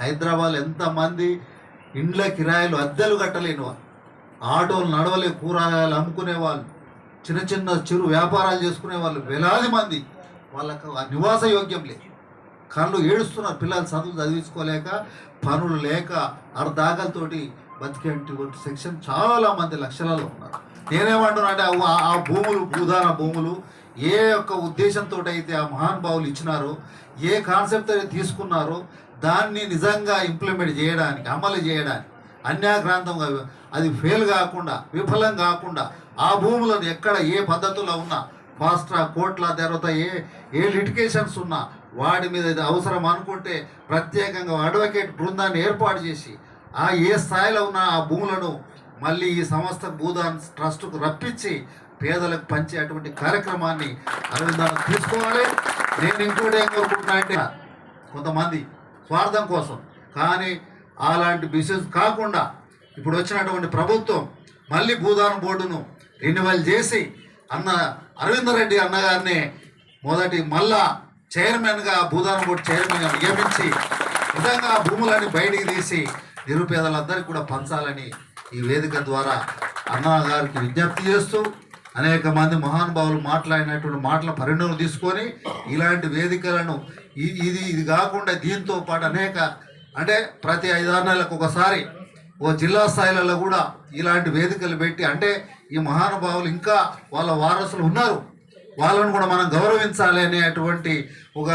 హైదరాబాద్ ఎంతమంది ఇండ్ల కిరాయిలు అద్దెలు కట్టలేని వాళ్ళు. ఆటోలు నడవలే కూరగాయలు అమ్ముకునే వాళ్ళు. చిన్న చిన్న చిరు వ్యాపారాలు చేసుకునే వాళ్ళు వేలాది మంది. వాళ్ళకు ఆ నివాస యోగ్యం లేదు. కళ్ళు ఏడుస్తున్నారు. పిల్లలు చదువులు చదివించుకోలేక పనులు లేక అర్ధాకలతోటి బతికేటువంటి సెక్షన్ చాలా మంది లక్షలలో ఉన్నారు. నేనేమంటున్నా అంటే ఆ- ఆ భూములు భూదాన భూములు ఏ యొక్క ఉద్దేశంతో అయితే ఆ మహానుభావులు ఇచ్చినారో ఏ కాన్సెప్ట్ అయితే తీసుకున్నారో దాన్ని నిజంగా ఇంప్లిమెంట్ చేయడానికి అమలు చేయడానికి అన్యాక్రాంతంగా అది ఫెయిల్ కాకుండా విఫలం కాకుండా ఆ భూములను ఎక్కడ ఏ పద్ధతిలో ఉన్నా ఫాస్ట్ ట్రాక్ కోర్టుల తర్వాత ఏ ఏ లిటికేషన్స్ ఉన్నా వాడి మీద అవసరం అనుకుంటే ప్రత్యేకంగా అడ్వకేట్ బృందాన్ని ఏర్పాటు చేసి ఆ ఏ స్థాయిలో ఉన్న ఆ భూములను మళ్ళీ ఈ సంస్థ భూదాన్ ట్రస్ట్కు రప్పించి పేదలకు పంచే అటువంటి కార్యక్రమాన్ని అరవిందాన్ని తీసుకోవాలి నేను ఇంకోటి ఏం కోరుకుంటున్నా కొంతమంది స్వార్థం కోసం కానీ అలాంటి బిజినెస్ కాకుండా ఇప్పుడు వచ్చినటువంటి ప్రభుత్వం మళ్ళీ భూదాన బోర్డును రెన్యువల్ చేసి అన్న అరవింద రెడ్డి అన్నగారిని మొదటి మళ్ళా చైర్మన్గా భూదాన బోర్డు చైర్మన్గా నియమించి నిజంగా భూములని బయటికి తీసి నిరుపేదలందరికీ కూడా పంచాలని ఈ వేదిక ద్వారా అన్నగారికి విజ్ఞప్తి చేస్తూ అనేక మంది మహానుభావులు మాట్లాడినటువంటి మాటల పరిణామం తీసుకొని ఇలాంటి వేదికలను ఇది ఇది కాకుండా దీంతో పాటు అనేక అంటే ప్రతి ఐదారు నెలలకు ఒకసారి ఓ జిల్లా స్థాయిలలో కూడా ఇలాంటి వేదికలు పెట్టి అంటే ఈ మహానుభావులు ఇంకా వాళ్ళ వారసులు ఉన్నారు. వాళ్ళను కూడా మనం గౌరవించాలి అనేటువంటి ఒక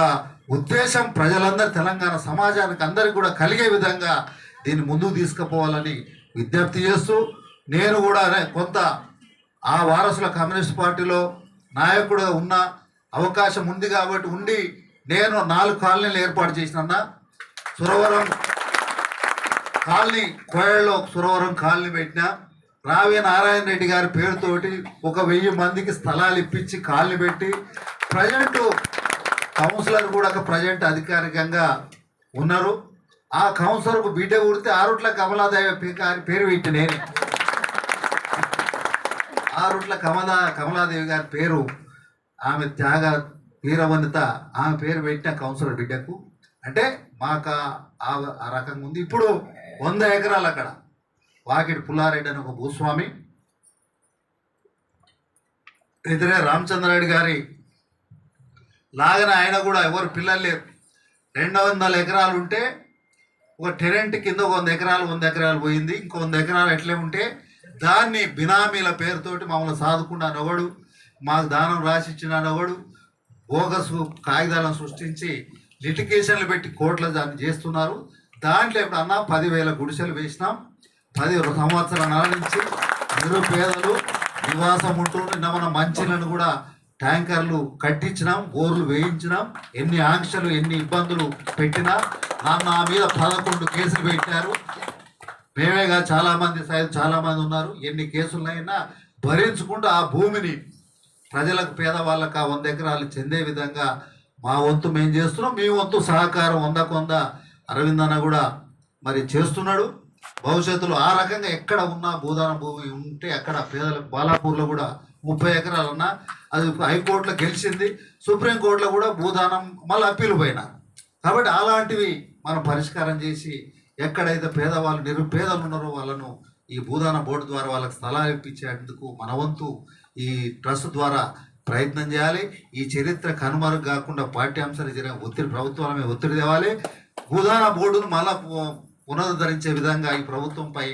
ఉద్దేశం ప్రజలందరూ తెలంగాణ సమాజానికి అందరికీ కూడా కలిగే విధంగా దీన్ని ముందుకు తీసుకుపోవాలని విజ్ఞప్తి చేస్తూ నేను కూడా కొంత ఆ వారసుల కమ్యూనిస్ట్ పార్టీలో నాయకుడుగా ఉన్న అవకాశం ఉంది కాబట్టి ఉండి నేను నాలుగు కాలనీలు ఏర్పాటు చేసిన సురవరం కాలనీ కోయల్లో సురవరం కాలనీ పెట్టినా. రావే నారాయణ రెడ్డి గారి పేరుతోటి ఒక వెయ్యి మందికి స్థలాలు ఇప్పించి కాలనీ పెట్టి. ప్రజెంట్ కౌన్సిలర్ కూడా ప్రజెంట్ అధికారికంగా ఉన్నారు. ఆ కౌన్సిలర్కు బిడ్డ కుడితే ఆరుట్ల కమలాదేవి పేరు పెట్టి నేను. ఆ రూట్లో కమలా కమలాదేవి గారి పేరు ఆమె త్యాగ వీరవనిత ఆమె పేరు పెట్టిన కౌన్సిలర్ బిడ్డకు. అంటే మాకు ఆ- ఆ- ఆ రకంగా ఉంది. ఇప్పుడు వంద ఎకరాలు అక్కడ. వాకిడి పుల్లారెడ్డి అని ఒక భూస్వామి. ఎదురే రామచంద్రారెడ్డి గారి. లాగన ఆయన కూడా ఎవరు పిల్లలు లేరు. రెండు వందల ఎకరాలు ఉంటే ఒక టెరెంట్ కింద ఒక వంద ఎకరాలు వంద ఎకరాలు పోయింది. ఇంకో వంద ఎకరాలు ఎట్లే ఉంటే దాన్ని బినామీల పేరుతోటి మమ్మల్ని సాదుకున్న నవ్వడు మాకు దానం రాసిచ్చిన నవ్వడు బోగస్ కాగితాలను సృష్టించి లిటికేషన్లు పెట్టి కోర్టులు దాన్ని చేస్తున్నారు. దాంట్లో ఇప్పుడు అన్న పదివేల గుడిసెలు వేసినాం. పది సంవత్సరాల నుంచి నిరుపేదలు నివాసం ఉంటూ నిన్న మన మంచిలను కూడా ట్యాంకర్లు కట్టించినాం బోర్లు వేయించినాం. ఎన్ని ఆంక్షలు ఎన్ని ఇబ్బందులు పెట్టినా నా- నా మీద పదకొండు కేసులు పెట్టారు. మేమేగా చాలా మంది సైదు చాలా మంది ఉన్నారు. ఎన్ని కేసులైనా భరించుకుంటూ ఆ భూమిని ప్రజలకు పేదవాళ్ళకు ఆ వంద ఎకరాలు చెందే విధంగా మా వంతు మేము చేస్తున్నాం. మీ వంతు సహకారం వంద కొంద అరవింద్ అన్న కూడా మరి చేస్తున్నాడు. భవిష్యత్తులో ఆ రకంగా ఎక్కడ ఉన్నా భూదాన భూమి ఉంటే అక్కడ పేదలకు బాలాపూర్లో కూడా ముప్పై ఎకరాలన్నా అది హైకోర్టులో గెలిచింది. సుప్రీంకోర్టులో కూడా భూదానం మళ్ళీ అప్పీలు పోయినారు కాబట్టి అలాంటివి మనం పరిష్కారం చేసి ఎక్కడైతే పేదవాళ్ళు నిరుపేదలు ఉన్నారో వాళ్ళను ఈ భూదాన బోర్డు ద్వారా వాళ్ళకి స్థలాలు ఇప్పించేందుకు మన వంతు ఈ ట్రస్ట్ ద్వారా ప్రయత్నం చేయాలి. ఈ చరిత్ర కనుమరుగు కాకుండా పాఠ్యాంశాలు జరిగిన ఒత్తిడి ప్రభుత్వాల మీద ఒత్తిడి తేవాలి. భూదాన బోర్డును మళ్ళా పునరుద్ధరించే విధంగా ఈ ప్రభుత్వంపై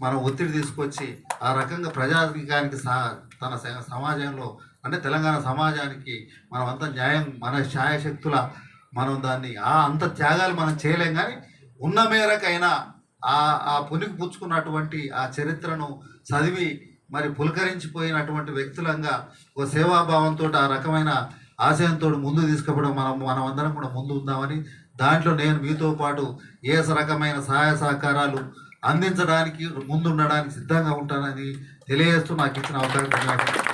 మనం ఒత్తిడి తీసుకొచ్చి ఆ రకంగా ప్రజాధికానికి సహా తన సమాజంలో అంటే తెలంగాణ సమాజానికి మనం అంత న్యాయం మన ఛాయశక్తుల మనం దాన్ని ఆ అంత త్యాగాలు మనం చేయలేం కానీ ఉన్న మేరకైనా ఆ ఆ పునికి పుచ్చుకున్నటువంటి ఆ చరిత్రను చదివి మరి పులకరించిపోయినటువంటి వ్యక్తులంగా ఒక సేవాభావంతో ఆ రకమైన ఆశయంతో ముందు తీసుకుపోవడం మనం మనం అందరం కూడా ముందు ఉందామని దాంట్లో నేను మీతో పాటు ఏ రకమైన సహాయ సహకారాలు అందించడానికి ముందుండడానికి సిద్ధంగా ఉంటానని తెలియజేస్తూ నాకు ఇచ్చిన అవకాశం ధన్యవాదాలు.